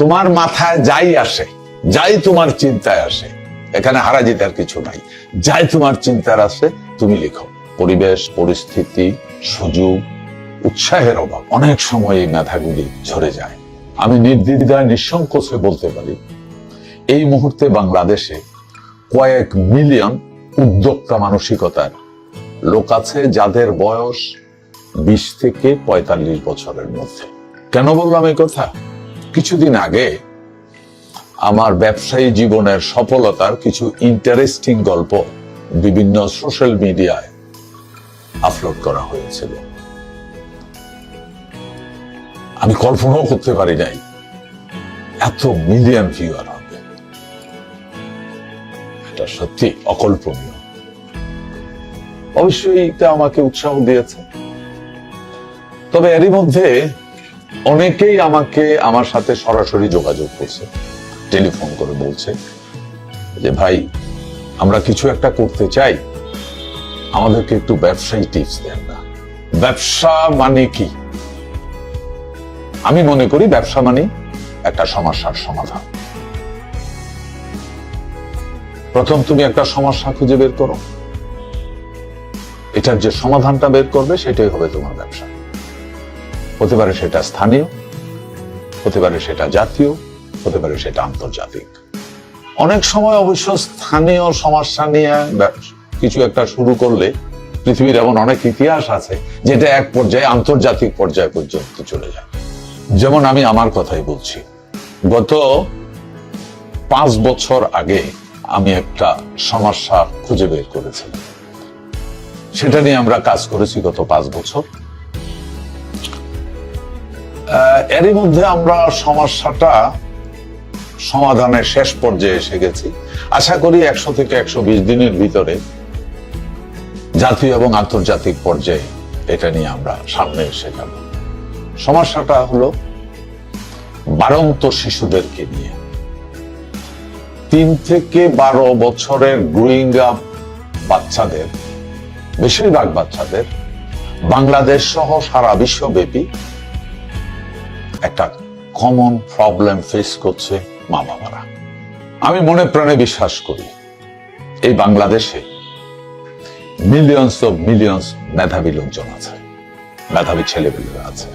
তোমার মাথায় যাই আসে, যাই তোমার চিন্তায় আসে, এখানে হারা জিতার কিছু নাই। যাই তোমার চিন্তার আসে, তুমি লিখো। পরিবেশ, পরিস্থিতি, সুযোগ, উৎসাহের অভাব, অনেক সময় এই মেধাগুলি ঝরে যায়। আমি নির্দ্বিধায় নিঃসংকোচে বলতে পারি, এই মুহূর্তে বাংলাদেশে কয়েক মিলিয়ন উদ্যোক্তা মানসিকতার লোক আছে যাদের বয়স বিশ থেকে পঁয়তাল্লিশ বছরের মধ্যে। কেন বললাম এই কথা? কিছুদিন আগে আমার ব্যবসায়ী জীবনের সফলতার কিছু ইন্টারেস্টিং গল্প বিভিন্ন সোশ্যাল মিডিয়ায় আপলোড করা হয়েছিল। আমি কল্পনাও করতে পারি নাই এত মিলিয়ন ভিউয়ার হবে। এটা সত্যি অকল্পনীয়। অবশ্যই এটা আমাকে উৎসাহ দিয়েছে। তবে এরই মধ্যে অনেকেই আমাকে আমার সাথে সরাসরি যোগাযোগ করছে, টেলিফোন করে বলছে যে, ভাই, আমরা কিছু একটা করতে চাই। আমাদেরকে একটু ব্যবসায়ী টিপস দেন না। ব্যবসা মানে কি? আমি মনে করি ব্যবসা মানে একটা সমস্যার সমাধান। প্রথম তুমি একটা সমস্যা খুঁজে বের করো। এটার যে সমাধানটা বের করবে, সেটাই হবে তোমার ব্যবসা। হতে পারে সেটা স্থানীয়, হতে পারে সেটা জাতীয়, হতে পারে সেটা আন্তর্জাতিক। অনেক সময় অবশ্য স্থানীয় সমস্যা নিয়ে কিছু একটা শুরু করলে পৃথিবীর এমন অনেক ইতিহাস আছে যেটা এক পর্যায়ে আন্তর্জাতিক পর্যায় পর্যন্ত চলে যায়। যেমন আমি আমার কথাই বলছি। গত পাঁচ বছর আগে আমি একটা সমস্যা খুঁজে বের করেছিলাম সেটা নিয়ে আমরা কাজ করেছি গত পাঁচ বছর। এরই মধ্যে আমরা সমস্যাটা সমাধানের শেষ পর্যায়ে এসে গেছি। আশা করি একশো থেকে একশো বিশ দিনের ভিতরে জাতীয় এবং আন্তর্জাতিক পর্যায়ে এটা নিয়ে আমরা সামনে এসে যাব। সমস্যাটা হলো বারন্ত শিশুদেরকে নিয়ে। তিন থেকে বারো বছরের গ্রোয়িং আপ বাচ্চাদের, বেশিরভাগ বাচ্চাদের, বাংলাদেশ সহ সারা বিশ্বব্যাপী একটা কমন প্রবলেম ফেস করছে মা বাবারা। আমি মনে প্রাণে বিশ্বাস করি, এই বাংলাদেশে মিলিয়নস অফ মিলিয়নস মেধাবী লোকজন আছে, মেধাবী ছেলেপেলেরা আছে।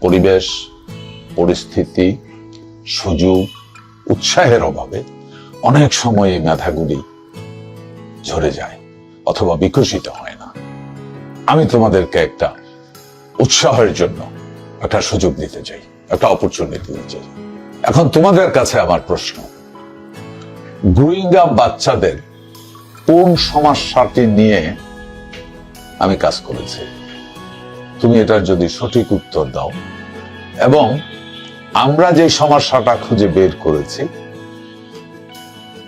পরিবেশ, পরিস্থিতি, সুযোগ, উৎসাহের অভাবে অনেক সময় এই মেধাগুলি ঝরে যায় অথবা বিকশিত হয় না। আমি তোমাদেরকে একটা উৎসাহের জন্য একটা সুযোগ দিতে চাই, একটা অপরচুনিটি দিতে চাই। এখন তোমাদের কাছে আমার প্রশ্ন আপ বাচ্চাদের কোন সমস্যাটি নিয়ে আমি কাজ করেছি? তুমি এটার যদি সঠিক উত্তর দাও। এবং আমরা যে সমস্যাটা খুঁজে বের করেছি,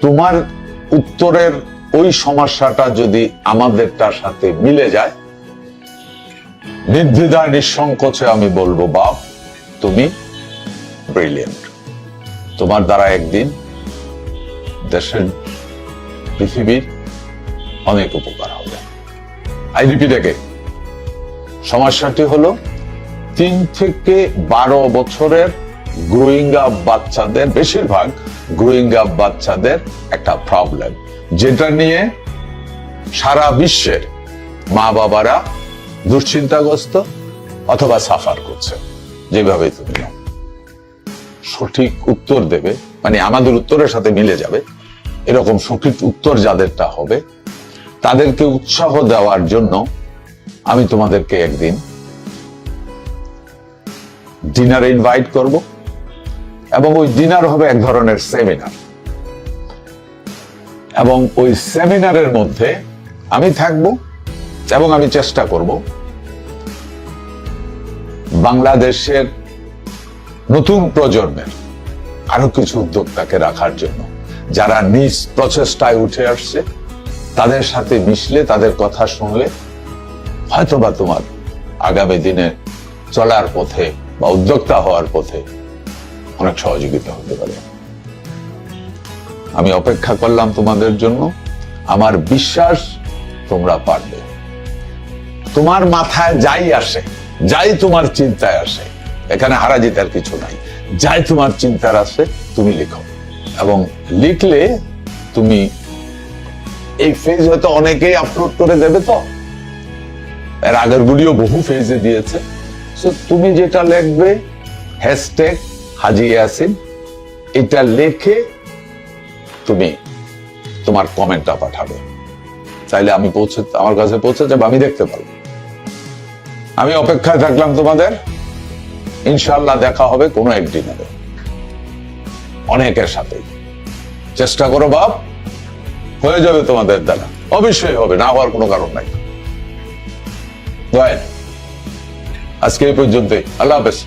তোমার উত্তরের ওই সমস্যাটা যদি আমাদেরটার সাথে মিলে যায় নির্দ্বিধায় নিঃসংকোচে আমি বলব, বাপ, তুমি ব্রিলিয়েন্ট তোমার দ্বারা একদিন দেশের পৃথিবীর অনেক উপকার হবে। আই রিপিট আগে সমস্যাটি হলো তিন থেকে বারো বছরের গ্রোয়িং আপ বাচ্চাদের, বেশিরভাগ গ্রোয়িং আপ বাচ্চাদের একটা প্রবলেম যেটা নিয়ে সারা বিশ্বের মা বাবারা দুশ্চিন্তাগ্রস্ত অথবা সাফার করছে, যেভাবে তুমি সঠিক উত্তর দেবে মানে আমাদের উত্তরের সাথে মিলে যাবে। এরকম সঠিক উত্তর যাদেরটা হবে, তাদেরকে উৎসাহ দেওয়ার জন্য আমি তোমাদেরকে একদিন ডিনারে ইনভাইট করব, এবং ওই ডিনার হবে এক ধরনের সেমিনার এবং ওই সেমিনারের মধ্যে আমি থাকব এবং আমি চেষ্টা করব বাংলাদেশের নতুন প্রজন্মের আরও কিছু উদ্যোক্তাকে রাখার জন্য। যারা নিজ প্রচেষ্টায় উঠে আসছে, তাদের সাথে মিশলে, তাদের কথা শুনলে হয়তোবা তোমার আগামী দিনে চলার পথে বা উদ্যোক্তা হওয়ার পথে অনেক সহযোগিতা হতে পারে। আমি অপেক্ষা করলাম তোমাদের জন্য। আমার বিশ্বাস তোমরা পারবে। তোমার মাথায় যাই আসে যাই তোমার চিন্তায় আসে এখানে হারা জিতার কিছু নাই। যাই তোমার চিন্তার আসে তুমি লিখো। এবং লিখলে তুমি এই ফেজ হয়তো অনেকেই আপলোড করে দেবে তো? এর আগের গুলিও বহু ফেজে দিয়েছে। So, তুমি যেটা লিখবে হ্যাশট্যাগ হাজি ইয়াসিন এটা লিখে তুমি তোমার কমেন্টটা পাঠাবে। চাইলে আমি পৌঁছে আমার কাছে পৌঁছে যাবে আমি দেখতে পারব। আমি অপেক্ষায় থাকলাম তোমাদের। ইনশাল্লাহ দেখা হবে কোনো একদিন অনেকের সাথে। চেষ্টা করো বাপ, হয়ে যাবে তোমাদের দ্বারা অবশ্যই হবে, না হওয়ার কোনো কারণ নাই। আজকে এই পর্যন্তই। আল্লাহ হাফেজ।